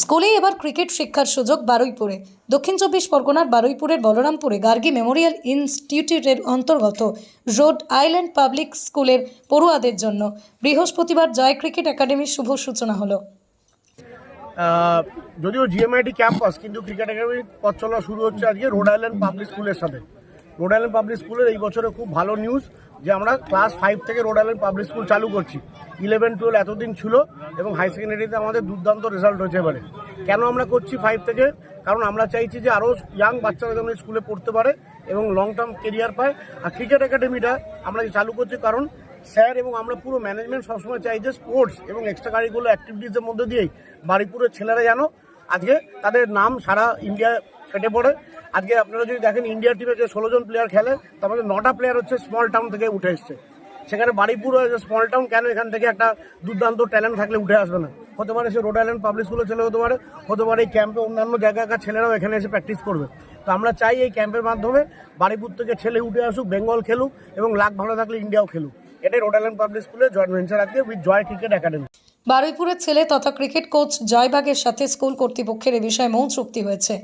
স্কুলে এবার ক্রিকেট শিক্ষার সুযোগ বারুইপুরে। দক্ষিণ চব্বিশ পরগনার বারুইপুরের বলরামপুরে গার্গী মেমোরিয়াল ইনস্টিটিউটের অন্তর্গত রোড আইল্যান্ড পাবলিক স্কুলের পড়ুয়াদের জন্য বৃহস্পতিবার জয় ক্রিকেট একাডেমির শুভ সূচনা হলো। যদিও জিএমআইটি ক্যাম্পাস কিন্তু ক্রিকেট একাডেমির পথ চলা শুরু হচ্ছে আজকে রোড আইল্যান্ড পাবলিক স্কুলের সাথে। রোড আইল্যান্ড পাবলিক স্কুলের এই বছরে খুব ভালো নিউজ যে আমরা ক্লাস ফাইভ থেকে রোড আইল্যান্ড পাবলিক স্কুল চালু করছি। ইলেভেন টুয়েলভ এতদিন ছিল এবং হাই সেকেন্ডারিতে আমাদের দুর্দান্ত রেজাল্ট হয়েছে এবারে। কেন আমরা করছি ফাইভ থেকে? কারণ আমরা চাইছি যে আরও ইয়াং বাচ্চারা যেন স্কুলে পড়তে পারে এবং লং টার্ম কেরিয়ার পায়। আর ক্রিকেট একাডেমিটা আমরা চালু করছি, কারণ স্যার এবং আমরা পুরো ম্যানেজমেন্ট সবসময় চাই যে স্পোর্টস এবং এক্সট্রা কারিকুলার অ্যাক্টিভিটিসের মধ্যে দিয়েই। বাড়িপুরের ছেলেরা যেন আজকে তাদের নাম সারা ইন্ডিয়া ফেটে পড়ে। আজকে আপনারা যদি দেখেন ইন্ডিয়া টিমে যে ষোলো জন প্লেয়ার খেলে, তার মধ্যে নটা প্লেয়ার হচ্ছে স্মল টাউন থেকে উঠে এসছে। সেখানে বাড়িপুর স্মল টাউন কেন এখান থেকে একটা দুর্দান্ত ট্যালেন্ট থাকলে উঠে আসবে না? হতে পারে সে রোড আইল্যান্ড পাবলিক স্কুলের ছেলে হতে পারে হতে পারে এই ক্যাম্পে অন্যান্য জায়গাকার ছেলেরাও এখানে এসে প্র্যাকটিস করবে। তো আমরা চাই এই ক্যাম্পের মাধ্যমে বাড়িপুর থেকে ছেলে উঠে আসুক বেঙ্গল খেলুক এবং লাখ ভালো থাকলে ইন্ডিয়াও খেলুক। এটাই রোড আইল্যান্ড পাবলিক স্কুলের জয়েন্ট ভেঞ্চার আজকে উইথ জয় ক্রিকেট একাডেমি বারুইপুরের ছেলে তথা ক্রিকেট কোচ জয়বাগের সাথে স্কুল কর্তৃপক্ষের এ বিষয়ে মৌন চুক্তি হয়েছে।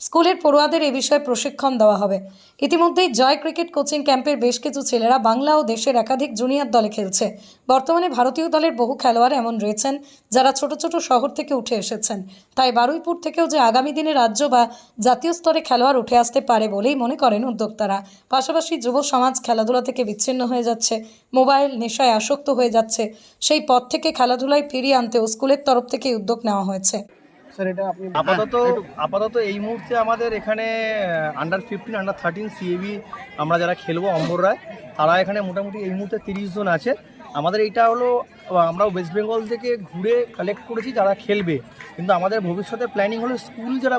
স্কুলের পড়ুয়াদের এ বিষয়ে প্রশিক্ষণ দেওয়া হবে। ইতিমধ্যেই জয় ক্রিকেট কোচিং ক্যাম্পের বেশ কিছু ছেলেরা বাংলা ও দেশের একাধিক জুনিয়র দলে খেলছে। বর্তমানে ভারতীয় দলের বহু খেলোয়াড় এমন রয়েছেন যারা ছোট ছোট শহর থেকে উঠে এসেছেন। তাই বারুইপুর থেকেও যে আগামী দিনে রাজ্য বা জাতীয় স্তরে খেলোয়াড় উঠে আসতে পারে বলেই মনে করেন উদ্যোক্তারা। পাশাপাশি যুব সমাজ খেলাধুলা থেকে বিচ্ছিন্ন হয়ে যাচ্ছে। মোবাইল নেশায় আসক্ত হয়ে যাচ্ছে। সেই পথ থেকে খেলাধুলায় ফিরিয়ে আনতেও স্কুলের তরফ থেকে উদ্যোগ নেওয়া হয়েছে। স্যার এটা আপনি আপাতত আপাতত এই মুহূর্তে আমাদের এখানে under fifteen under thirteen CAB আমরা যারা খেলব অম্বর রায় তারা এখানে মোটামুটি এই মুহূর্তে তিরিশ জন আছে। আমাদের এটা হলো আমরা ওয়েস্ট বেঙ্গল থেকে ঘুরে কালেক্ট করেছি যারা খেলবে। কিন্তু আমাদের ভবিষ্যতে প্ল্যানিং হলো স্কুল যারা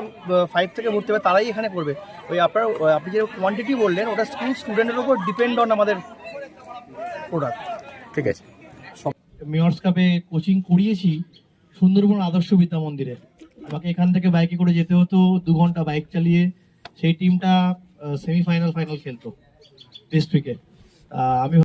ফাইভ থেকে ভর্তি হবে তারাই এখানে করবে। ওই আপনার আপনি যে কোয়ান্টিটি বললেন ওটা স্কুল স্টুডেন্টের উপর ডিপেন্ড অন আমাদের প্রোডাক্ট ঠিক আছে। মেয়র্স কাপে কোচিং করিয়েছি সুন্দরবন আদর্শ বিদ্যা মন্দিরে। আমাকে এখান থেকে বাইকে করে যেতে হতো, দু ঘণ্টা বাইক চালিয়ে। সেই টিমটা সেমিফাইনাল ফাইনাল খেলতো। ডিস্ট্রিক্টে আমি